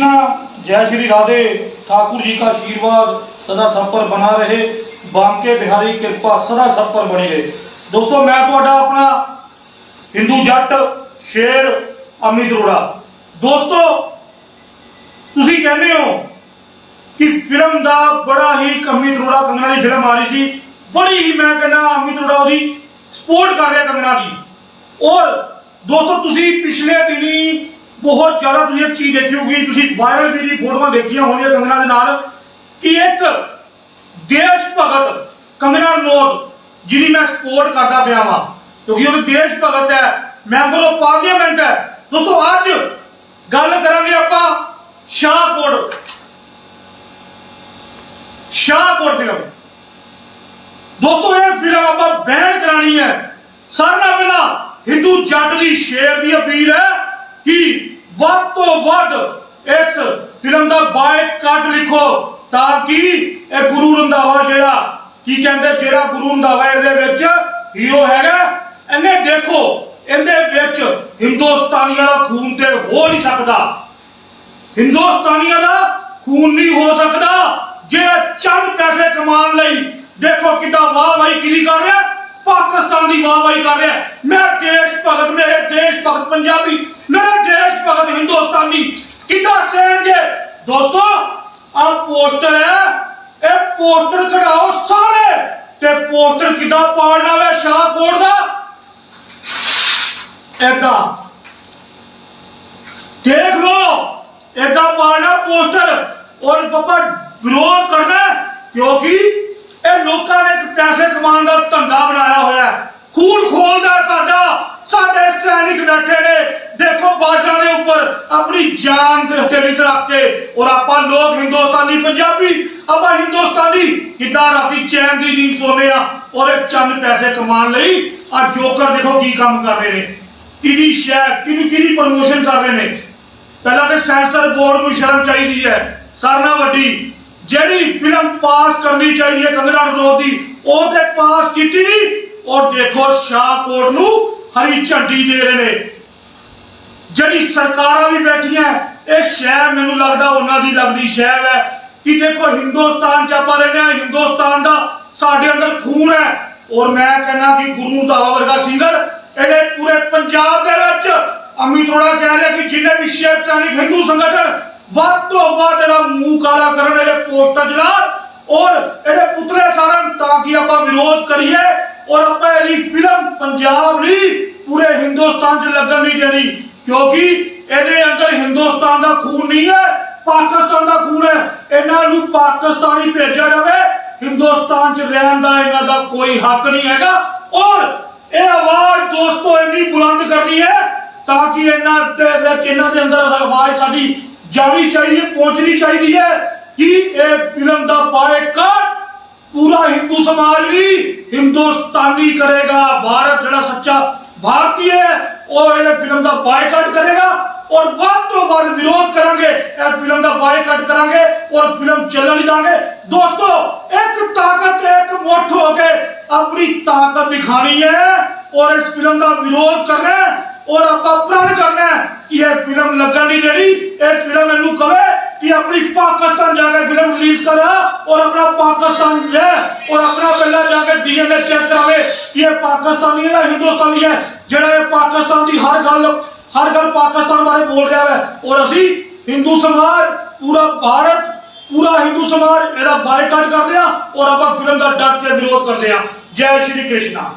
कृष्णा जय श्री राधे ठाकुर जी का आशीर्वाद सदा सब पर बना रहे बांके बिहारी कृपा सदा सब पर बनी रहे दोस्तों मैं ਤੁਹਾਡਾ ਆਪਣਾ ਹਿੰਦੂ ਜੱਟ ਸ਼ੇਰ ਅਮਿਤ ਅਰੋੜਾ ਦੋਸਤੋ ਤੁਸੀਂ ਕਹਿੰਦੇ ਹੋ ਕਿ ਫਿਲਮ ਦਾ ਬੜਾ ਹੀ ਅਮਿਤ ਅਰੋੜਾ ਕੰਗਨਾ ਦੀ ਫਿਲਮ ਆ ਰਹੀ ਸੀ ਬੜੀ ਹੀ ਮੈਂ ਕਹਿੰਦਾ ਅਮਿਤ ਅਰੋੜਾ ਉਹਦੀ ਸਪੋਰਟ ਕਰ ਰਿਹਾ ਕੰਗਨਾ ਦੀ ਔਰ ਦੋਸਤੋ ਤੁਸੀਂ ਪਿਛਲੇ ਦਿਨੀ ਬਹੁਤ ਜ਼ਿਆਦਾ ਤੁਸੀਂ ਇੱਕ ਚੀਜ਼ ਦੇਖੀ ਹੋਊਗੀ, ਤੁਸੀਂ ਵਾਇਰਲ ਵੀ ਦੀ ਫੋਟੋਆਂ ਦੇਖੀਆਂ ਹੋਣੀਆਂ ਕੰਗਨਾ ਦੇ ਨਾਲ, ਕਿ ਇੱਕ ਦੇਸ਼ ਭਗਤ ਕੰਗਨਾ ਰਣੌਤ ਜਿਹਦੀ ਮੈਂ ਸਪੋਰਟ ਕਰਦਾ ਪਿਆ ਵਾਂ। ਕਿਉਂਕਿ ਉਹ ਦੇਸ਼ ਭਗਤ ਹੈ, ਮੈਂਬਰ ਆਫ ਪਾਰਲੀਮੈਂਟ ਹੈ। ਦੋਸਤੋ, ਅੱਜ ਗੱਲ ਕਰਾਂਗੇ ਆਪਾਂ ਸ਼ਾਹਕੋਟ ਸ਼ਾਹਕੋਟ ਫਿਲਮ ਦੋਸਤੋ, ਇਹ ਫਿਲਮ ਆਪਾਂ ਬੈਨ ਕਰਾਣੀ ਹੈ। ਸਾਰਿਆਂ ਨਾਲੋਂ ਪਹਿਲਾਂ ਹਿੰਦੂ ਜੱਟ ਦੀ ਸ਼ੇਰ ਦੀ ਅਪੀਲ ਹੈ ਕਿ ਵੱਧ ਤੋਂ ਵੱਧ ਇਸ ਫਿਲਮ ਦਾ ਬਾਇਕਾਟ ਲਿਖੋ ਤਾਂ ਕਿ ਇਹ ਗੁਰੂ ਰੰਧਾਵਾ ਜਿਹੜਾ, ਕੀ ਕਹਿੰਦੇ, ਜਿਹੜਾ ਗੁਰੂ ਰੰਧਾਵਾ ਇਹਦੇ ਵਿੱਚ ਹੀਰੋ ਹੈਗਾ। ਇਹਨੇ ਦੇਖੋ, ਇਹਦੇ ਵਿੱਚ ਹਿੰਦੁਸਤਾਨੀਆਂ ਦਾ ਖੂਨ ਤੇ ਹੋ ਨਹੀਂ ਸਕਦਾ। ਹਿੰਦੁਸਤਾਨੀਆਂ ਦਾ ਖੂਨ ਨਹੀਂ ਹੋ ਸਕਦਾ ਜੇ ਚੰਦ ਪੈਸੇ ਕਮਾਉਣ ਲਈ ਦੇਖੋ ਕਿੱਦਾਂ ਵਾਹ ਵਾਹੀ ਕਿਹਦੀ ਕਰ ਰਿਹਾ, ਪਾਕਿਸਤਾਨ ਦੀ ਵਾਹ ਵਾਹੀ ਕਰ ਰਿਹਾ। ਮੈਂ ਦੇਸ਼ ਭਗਤ, ਮੇਰੇ ਦੇਸ਼ ਭਗਤ ਪੰਜਾਬੀ ਮੇਰੇ ਦੇਸ਼ ਭਗਤ ਹਿੰਦੁਸਤਾਨੀ ਕਿੱਦਾਂ ਸਹਿਣਗੇ ਦੋਸਤੋ ਆ ਪੋਸਟਰ ਹੈ ਇਹ ਪੋਸਟਰ ਕਢਾਓ ਸਾਰੇ। ਤੇ ਪੋਸਟਰ ਕਿੱਦਾਂ ਪਾੜਨਾ ਵੇ ਸ਼ਾਹਕੋਟ ਦਾ? ਏਦਾਂ। ਦੇਖ ਲੋ ਏਦਾਂ ਪਾੜਨਾ ਪੋਸਟਰ। ਔਰ ਬੱਬਾ ਵਿਰੋਧ ਕਰਨਾ, ਕਿਉਂਕਿ ਇਹ ਲੋਕਾਂ ਨੇ ਇੱਕ ਪੈਸੇ ਕਮਾਉਣ ਦਾ ਧੰਦਾ ਬਣਾਇਆ ਹੋਇਆ ਹੈ। ਖੂਨ ਖੋਲਦਾ ਸਾਡਾ। ਸਾਡੇ ਸੈਨਿਕ ਬੈਠੇ ਨੇ। ਦੇ ਉੱਪਰ ਆਪਣੀ ਜਾਨ ਦੇ ਉੱਤੇ ਲਿਖ ਰੱਖ ਕੇ ਔਰ ਆਪਾਂ ਲੋਕ ਹਿੰਦੁਸਤਾਨੀ ਪੰਜਾਬੀ, ਆਪਾਂ ਹਿੰਦੁਸਤਾਨੀ ਕਿੱਦਾਂ ਰਾਤੀ ਚੈਨ ਦੀ ਨੀਂਦ ਸੋਨੇ ਆ ਔਰ ਲਈ ਆ ਜੋਕਰ ਦੇਖੋ ਕੀ ਕੰਮ ਕਰ ਰਹੇ ਨੇ ਕਿਹਦੀ ਸ਼ੈ ਕਿਹਦੀ ਕਿਹਦੀ ਪ੍ਰਮੋਸ਼ਨ ਕਰ ਰਹੇ ਨੇ। ਪਹਿਲਾਂ ਤੇ ਸੈਂਸਰ ਬੋਰਡ ਨੂੰ ਸ਼ਰਮ ਚਾਹੀਦੀ ਹੈ ਸਾਰਿਆਂ ਨਾਲੋਂ ਵੱਡੀ, ਜਿਹੜੀ ਫਿਲਮ ਪਾਸ ਕਰਨੀ ਚਾਹੀਦੀ ਹੈ ਕੰਗਨਾ ਰਣੌਤ ਦੀ, ਉਹ ਤੇ ਪਾਸ ਕੀਤੀ ਨਹੀਂ, ਔਰ ਦੇਖੋ ਸ਼ਾਹਕੋਟ ਨੂੰ ਹਰੀ ਝੰਡੀ ਦੇ ਰਹੇ ਨੇ। ਜਿਹੜੀ ਸਰਕਾਰਾਂ ਵੀ ਬੈਠੀਆਂ, ਇਹ ਸ਼ਹਿਰ ਮੈਨੂੰ ਲੱਗਦਾ ਉਹਨਾਂ ਦੀ ਲੱਗਦੀ ਸ਼ਹਿਰ ਹੈ। ਕਿ ਦੇਖੋ ਹਿੰਦੁਸਤਾਨ ਚ ਆਪਾਂ ਰਹਿੰਦੇ ਹਾਂ, ਹਿੰਦੁਸਤਾਨ ਦਾ ਸਾਡੇ ਅੰਦਰ ਖੂਨ ਹੈ। ਔਰ ਮੈਂ ਕਹਿੰਦਾ ਕਿ ਗੁਰੂ ਦਾ ਵਰਗਾ ਸਿੰਗਰ ਇਹਦੇ ਪੂਰੇ ਪੰਜਾਬ ਦੇ ਵਿੱਚ ਅਮੀ ਥੋੜਾ ਕਹਿ ਰਿਹਾ ਕਿ ਜਿੰਨੇ ਵੀ ਸ਼ਿਵ ਸੈਨਿਕ ਹਿੰਦੂ ਸੰਗਠਨ, ਵੱਧ ਤੋਂ ਵੱਧ ਇਹਦਾ ਮੂੰਹ ਕਾਲਾ ਕਰਨ ਇਹਦੇ ਪੋਸਟਰ ਚਲਾਉਣ ਔਰ ਇਹਦੇ ਪੁਤਲੇ ਸਾਰਨ ਤਾਂ ਕਿ ਆਪਾਂ ਵਿਰੋਧ ਕਰੀਏ। ਔਰ ਆਪਾਂ ਇਹਦੀ ਫਿਲਮ ਪੰਜਾਬ ਨਹੀਂ ਪੂਰੇ ਹਿੰਦੁਸਤਾਨ 'ਚ ਲੱਗਣ ਨਹੀਂ ਦੇਣੀ। ਕਿਉਂਕਿ ਇਹਦੇ ਅੰਦਰ ਹਿੰਦੁਸਤਾਨ ਦਾ ਖੂਨ ਨਹੀਂ ਹੈ, ਪਾਕਿਸਤਾਨ ਦਾ ਖੂਨ ਹੈ। ਇਹਨਾਂ ਨੂੰ ਪਾਕਿਸਤਾਨ ਭੇਜਿਆ ਜਾਵੇ। ਹਿੰਦੁਸਤਾਨ 'ਚ ਰਹਿਣ ਦਾ ਇਹਨਾਂ ਦਾ ਕੋਈ ਹੱਕ ਨਹੀਂ ਹੈਗਾ। ਔਰ ਇਹ ਆਵਾਜ਼ ਦੋਸਤੋ ਇੰਨੀ ਬੁਲੰਦ ਕਰਨੀ ਹੈ ਤਾਂ ਕਿ ਇਹਨਾਂ ਦੇ ਵਿੱਚ, ਇਹਨਾਂ ਦੇ ਅੰਦਰ ਆਵਾਜ਼ ਸਾਡੀ ਜਾਣੀ ਚਾਹੀਦੀ ਹੈ, ਪਹੁੰਚਣੀ ਚਾਹੀਦੀ ਹੈ ਕਿ ਇਹ ਫਿਲਮ ਦਾ ਬਾਇਕਾਟ ਪੂਰਾ ਹਿੰਦੂ ਸਮਾਜ ਵੀ ਹਿੰਦੁਸਤਾਨੀ ਕਰੇਗਾ। ਭਾਰਤ ਜਿਹੜਾ ਸੱਚਾ ਭਾਰਤੀ ਹੈ ਉਹ ਇਹ ਫਿਲਮ ਦਾ ਬਾਇਕਾਟ ਕਰੇਗਾ ਔਰ ਵੱਧ ਤੋਂ ਵੱਧ ਵਿਰੋਧ ਕਰਾਂਗੇ ਇਹ ਫਿਲਮ ਦਾ ਬਾਇਕਾਟ ਕਰਾਂਗੇ ਔਰ ਫਿਲਮ ਚੱਲਣ ਨਹੀਂ ਦਾਂਗੇ ਦੋਸਤੋ ਇੱਕ ਤਾਕਤ ਇੱਕ ਮੁੱਠ ਹੋ ਕੇ ਆਪਣੀ ਤਾਕਤ ਦਿਖਾਣੀ ਹੈ ਔਰ ਇਸ ਫਿਲਮ ਦਾ ਵਿਰੋਧ ਕਰਨਾ ਹੈ ਔਰ ਆਪਾਂ ਪ੍ਰਣ ਕਰਨਾ ਹੈ ਕਿ ਇਹ ਫਿਲਮ ਲੱਗਣ ਨਹੀਂ ਦੇਣੀ ਇਹ ਫਿਲਮ ਇਹਨੂੰ ਕਵੇ ਕਿ ਆਪਣੀ ਪਾਕਿਸਤਾਨ ਰਿਲੀਜ਼ ਕਰਾ ਔਰ ਆਪਣਾ ਪਾਕਿਸਤਾਨ ਲੈ ਔਰ ਆਪਣਾ ਪਹਿਲਾਂ ਜਾ ਕੇ ਡੀਐਨਏ ਚੈੱਕ ਕਰਾਵੇ। ਕਿ ਇਹ ਪਾਕਿਸਤਾਨੀ ਹੈ ਜਾਂ ਹਿੰਦੁਸਤਾਨੀ ਜਿਹੜਾ ਇਹ ਪਾਕਿਸਤਾਨ ਦੀ ਹਰ ਗੱਲ ਹਰ ਗੱਲ ਪਾਕਿਸਤਾਨ ਬਾਰੇ ਬੋਲ ਰਿਹਾ ਹੈ। ਔਰ ਅਸੀਂ ਹਿੰਦੂ ਸਮਾਜ, ਪੂਰਾ ਭਾਰਤ, ਪੂਰਾ ਹਿੰਦੂ ਸਮਾਜ ਇਹਦਾ ਬਾਈਕਾਟ ਕਰਦੇ ਆ ਔਰ ਆਪਾਂ ਫਿਲਮ ਦਾ ਡਟ ਕੇ ਵਿਰੋਧ ਕਰਦੇ ਆ ਜੈ ਸ਼੍ਰੀ ਕ੍ਰਿਸ਼ਨਾ।